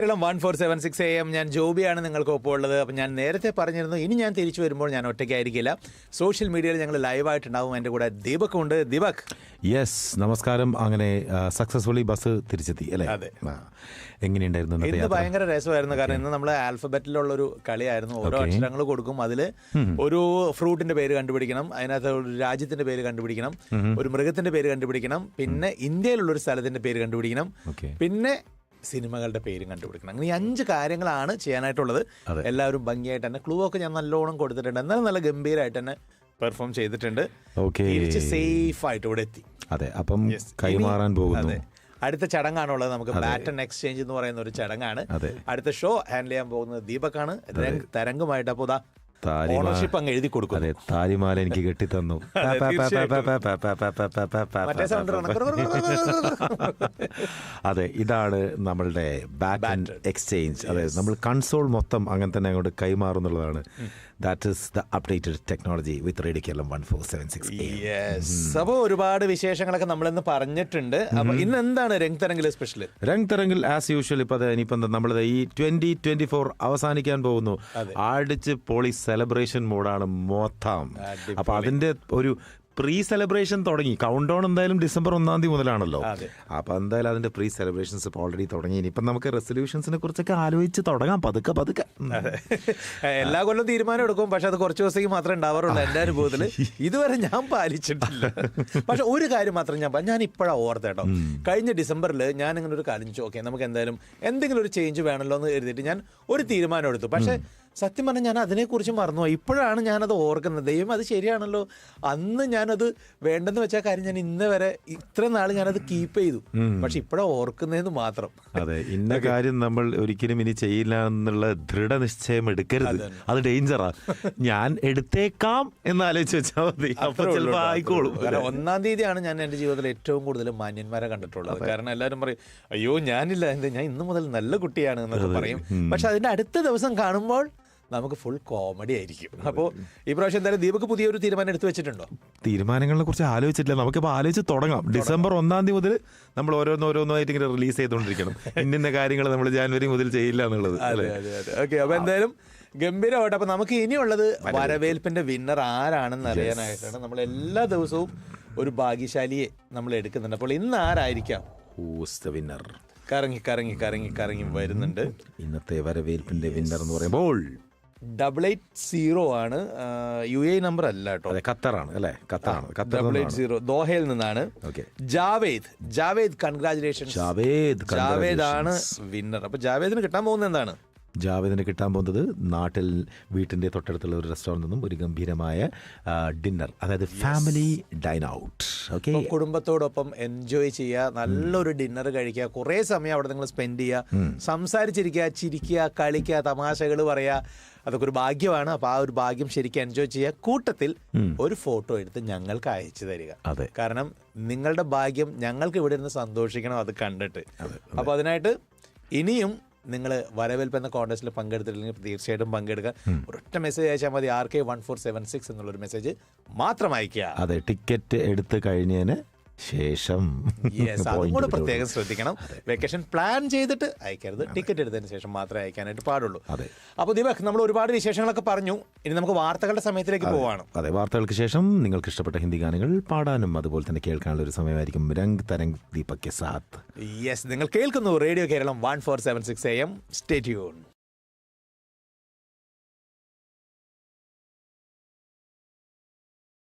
Keralam one four seven six A M ഞാൻ ജോബിയാണ് നിങ്ങൾക്ക് ഒപ്പം ഉള്ളത് അപ്പം ഞാൻ നേരത്തെ പറഞ്ഞിരുന്നു ഇനി ഞാൻ തിരിച്ചു വരുമ്പോൾ ഞാൻ ഒറ്റയ്ക്കായിരിക്കില്ല. സോഷ്യൽ മീഡിയയിൽ ഞങ്ങൾ ലൈവായിട്ടുണ്ടാവും. എന്റെ കൂടെ ദീപക് ഉണ്ട് ദീപക്. യെസ് നമസ്കാരം. അങ്ങനെ സക്സസ്ഫുള്ളി ബസ് തിരിച്ചെത്തി അല്ലേ? അതെ. എങ്ങനെയുണ്ടായിരുന്നു ഇന്ന്? ഭയങ്കര രസമായിരുന്നു. കാരണം ഇന്ന് നമ്മൾ ആൽഫബറ്റിലുള്ള ഒരു കളിയായിരുന്നു. ഓരോ അക്ഷരങ്ങൾ കൊടുക്കും. അതിൽ ഒരു ഫ്രൂട്ടിന്റെ പേര് കണ്ടുപിടിക്കണം. അതിനകത്ത് ഒരു രാജ്യത്തിന്റെ പേര് കണ്ടുപിടിക്കണം. ഒരു മൃഗത്തിന്റെ പേര് കണ്ടുപിടിക്കണം. പിന്നെ ഇന്ത്യയിലുള്ള ഒരു സ്ഥലത്തിന്റെ പേര് കണ്ടുപിടിക്കണം. പിന്നെ സിനിമകളുടെ പേരും കണ്ടുപിടിക്കണം. അങ്ങനെ ഈ അഞ്ച് കാര്യങ്ങളാണ് ചെയ്യാനായിട്ടുള്ളത്. എല്ലാവരും ഭംഗിയായിട്ട് തന്നെ ക്ലൂ ഒക്കെ ഞാൻ നല്ലോണം കൊടുത്തിട്ടുണ്ട്. എന്നാലും നല്ല ഗംഭീരമായിട്ട് തന്നെ പെർഫോം ചെയ്തിട്ടുണ്ട്. തിരിച്ച് സേഫ് ആയിട്ട് ഇവിടെ എത്തി. അതെ അപ്പം കൈമാറാൻ പോകുന്നു. അടുത്ത ചടങ്ങാണുള്ളത്. നമുക്ക് ബാറ്റൺ എക്സ്ചേഞ്ച് എന്ന് പറയുന്ന ഒരു ചടങ്ങാണ്. അടുത്ത ഷോ ഹാൻഡിൽ ചെയ്യാൻ പോകുന്നത് ദീപക്കാണ്. തരംഗമായിട്ട് തരംഗുമായിട്ട് അപ്പോൾ ഓണർഷിപ്പ് അങ്ങ് എഴുതി കൊടുക്കും അതെ താലിമാല എനിക്ക് കെട്ടിത്തന്നു. അതെ, ഇതാണ് നമ്മളുടെ ബാക്ക് ആൻഡ് എക്സ്ചേഞ്ച്. അതെ നമ്മൾ കൺസോൾ മൊത്തം അങ്ങനെ തന്നെ അങ്ങോട്ട് കൈമാറുന്നുള്ളതാണ്. That is the updated technology with radio Keralam one four seven six yes അപ്പോൾ ഒരുപാട് വിശേഷങ്ങളൊക്കെ നമ്മളിന്ന് പറഞ്ഞിട്ടുണ്ട്. അപ്പൊ ഇന്ന് എന്താണ് രംഗ് തരംഗിൽ സ്പെഷ്യൽ രംഗ് തരംഗിൽ ആസ് യൂഷ്വൽ ഇപ്പൊ ഇനിയിപ്പം നമ്മളത് ഈ ട്വന്റി ട്വന്റി ഫോർ അവസാനിക്കാൻ പോകുന്നു. ആടിച്ച് പോളി സെലിബ്രേഷൻ മോഡാണ് മൊത്തം. അപ്പോൾ അപ്പൊ അതിന്റെ ഒരു പ്രീ സെലിബ്രേഷൻ തുടങ്ങി. കൗണ്ട് ഡൗൺ എന്തായാലും ഡിസംബർ ഒന്നാം തീയതി മുതലാണല്ലോ. അപ്പോൾ അപ്പൊ എന്തായാലും അതിന്റെ പ്രീ സെലിബ്രേഷൻസ് ഇപ്പോൾ ഓൾറെഡി തുടങ്ങി. ഇനിയിപ്പം നമുക്ക് റെസൊല്യൂഷൻസിനെ കുറിച്ചൊക്കെ ആലോചിച്ച് തുടങ്ങാം. പതുക്കെ പതുക്കെ. എല്ലാ കൊല്ലം തീരുമാനം എടുക്കും. പക്ഷെ അത് കുറച്ച് ദിവസത്തേക്ക് മാത്രമേ ഉണ്ടാവാറുള്ളൂ എന്റെ അനുഭവത്തിൽ ഇതുവരെ ഞാൻ പാലിച്ചിട്ടില്ല. പക്ഷെ ഒരു കാര്യം മാത്രം ഞാൻ ഞാൻ ഇപ്പോഴാണ് ഓർത്തേട്ടോ കഴിഞ്ഞ ഡിസംബറിൽ ഞാൻ ഇങ്ങനെ ഒരു കാര്യം ഓക്കെ നമുക്ക് എന്തായാലും എന്തെങ്കിലും ഒരു ചേഞ്ച് വേണമല്ലോ എന്ന് എഴുതിയിട്ട് ഞാൻ ഒരു തീരുമാനം എടുത്തു. പക്ഷെ സത്യം പറഞ്ഞാൽ ഞാൻ അതിനെക്കുറിച്ച് മറന്നു ഇപ്പോഴാണ് ഞാനത് ഓർക്കുന്നത്. ദൈവം അത് ശരിയാണല്ലോ. അന്ന് ഞാനത് വേണ്ടെന്ന് വെച്ച കാര്യം ഞാൻ ഇന്ന് വരെ ഇത്ര നാൾ ഞാനത് കീപ്പ് ചെയ്തു. പക്ഷെ ഇപ്പോഴാണ് ഓർക്കുന്നതെന്ന് മാത്രം. അതെ ഇന്ന കാര്യം നമ്മൾ ഒരിക്കലും ഇനി ചെയ്യില്ല എന്നുള്ള ദൃഢനിശ്ചയം എടുക്കരുത്. അത് ഡേഞ്ചറാ ഞാൻ എടുത്തേക്കാം എന്ന് ആലോചിച്ച് വെച്ചാൽ മതി അപ്പൊ അത്രേ ഉള്ളൂ ചിലപ്പോ കേട്ടോ, ആയിക്കോളും. ഒന്നാം തീയതിയാണ് ഞാൻ എന്റെ ജീവിതത്തിൽ ഏറ്റവും കൂടുതൽ മാന്യന്മാരെ കണ്ടിട്ടുള്ളത്. കാരണം എല്ലാവരും പറയും അയ്യോ ഞാനില്ല. എന്ത്? ഞാൻ ഇന്ന് മുതൽ നല്ല കുട്ടിയാണ് എന്നൊക്കെ പറയും. പക്ഷെ അതിന്റെ അടുത്ത ദിവസം കാണുമ്പോൾ നമുക്ക് ഫുൾ കോമഡി ആയിരിക്കും. അപ്പോൾ ഈ പ്രാവശ്യം എന്തായാലും ദീപക് പുതിയൊരു തീരുമാനം എടുത്തു വെച്ചിട്ടുണ്ടോ? തീരുമാനങ്ങളെ കുറിച്ച് ആലോചിച്ചിട്ടില്ല. നമുക്കിപ്പോൾ ആലോചിച്ച് തുടങ്ങാം. ഡിസംബർ ഒന്നാം തീയതി മുതൽ നമ്മൾ ഓരോന്ന് ഓരോന്നായിട്ട് ഇങ്ങനെ റിലീസ് ചെയ്തുകൊണ്ടിരിക്കണം. ഇന്ന കാര്യങ്ങൾ നമ്മൾ ജാനുവരി മുതൽ ചെയ്യില്ല എന്നുള്ളത്. അല്ലേ? അതെ അതെ. ഓക്കെ അപ്പോൾ എന്തായാലും ഗംഭീരമായിട്ട്. അപ്പോൾ നമുക്ക് ഇനിയുള്ളത് വരവേൽപ്പിന്റെ വിന്നർ ആരാണെന്ന് അറിയാനായിട്ടാണ് നമ്മൾ എല്ലാ ദിവസവും ഒരു ഭാഗ്യശാലിയെ നമ്മൾ എടുക്കുന്നുണ്ട്. അപ്പോൾ ഇന്ന് ആരായിരിക്കാം? വിന്നർ കറങ്ങി കറങ്ങി കറങ്ങി കറങ്ങി വരുന്നുണ്ട്. ഇന്നത്തെ വരവേൽപ്പിന്റെ വിന്നർ എന്ന് പറയുമ്പോൾ ഡബിൾ എയ്റ്റ് സീറോ ആണ് യു എ നമ്പർ അല്ല കേട്ടോ. അതെ ഖത്തറാണ് അല്ലേ? ഖത്തറാണ് ഡബിൾ എയ്റ്റ് സീറോ ദോഹയിൽ നിന്നാണ്. ഓക്കെ. ജാവേദ് ജാവേദ് കൺഗ്രാചുലേഷൻ ജാവേദ് ജാവേദ് ആണ് വിന്നർ അപ്പൊ ജാവേദിന് കിട്ടാൻ പോകുന്നത് എന്താണ്? ജാവേദിന് കിട്ടാൻ പോകുന്നത് നാട്ടിൽ വീട്ടിന്റെ തൊട്ടടുത്തുള്ള ഒരു റെസ്റ്റോറന്റിൽ നിന്നും ഒരു ഗംഭീരമായ ഡിന്നർ. അതായത് ഫാമിലി ഡൈൻ ഔട്ട്. ഓക്കെ? കുടുംബത്തോടൊപ്പം എൻജോയ് ചെയ്യുക നല്ലൊരു ഡിന്നർ കഴിക്കുക കുറേ സമയം അവിടെ നിങ്ങൾ സ്പെൻഡ് ചെയ്യുക സംസാരിച്ചിരിക്കുക ചിരിക്കുക കളിക്കുക തമാശകൾ പറയുക അതൊക്കെ ഒരു ഭാഗ്യമാണ്. അപ്പൊ ആ ഒരു ഭാഗ്യം ശരിക്കും എൻജോയ് ചെയ്യുക. കൂട്ടത്തിൽ ഒരു ഫോട്ടോ എടുത്ത് ഞങ്ങൾക്ക് അയച്ചു തരിക. അതെ. കാരണം നിങ്ങളുടെ ഭാഗ്യം ഞങ്ങൾക്ക് ഇവിടെ ഇരുന്ന് സന്തോഷിക്കണം അത് കണ്ടിട്ട്. അപ്പോൾ അതിനായിട്ട് ഇനിയും നിങ്ങൾ വരവേൽപ്പ് എന്ന കോൺടെസ്റ്റിൽ പങ്കെടുത്തിട്ടില്ലെങ്കിൽ തീർച്ചയായിട്ടും പങ്കെടുക്കുക ഒരൊറ്റ മെസ്സേജ് അയച്ചാൽ മതി. R K one four seven six എന്നുള്ള ഒരു മെസ്സേജ് മാത്രം അയക്കുക അതെ ടിക്കറ്റ് എടുത്ത് കഴിഞ്ഞതിന് ശേഷം യെസ് അതും കൂടെ പ്രത്യേകം ശ്രദ്ധിക്കണം. വെക്കേഷൻ പ്ലാൻ ചെയ്തിട്ട് അയക്കരുത്. ടിക്കറ്റ് എടുത്തതിന് ശേഷം മാത്രമേ അയക്കാനായിട്ട് പാടുള്ളൂ. അതെ. അപ്പോൾ ദീപക് നമ്മൾ ഒരുപാട് വിശേഷങ്ങളൊക്കെ പറഞ്ഞു. ഇനി നമുക്ക് വാർത്തകളുടെ സമയത്തിലേക്ക് പോവാണ്. അതെ വാർത്തകൾക്ക് ശേഷം നിങ്ങൾക്ക് ഇഷ്ടപ്പെട്ട ഹിന്ദി ഗാനങ്ങൾ പാടാനും അതുപോലെ തന്നെ കേൾക്കാനുള്ള ഒരു സമയമായിരിക്കും. രംഗ് തരംഗ് ദീപക് സാത്ത്. യെസ് നിങ്ങൾ കേൾക്കുന്നു. Radio Keralam one four seven six A M. Stay tune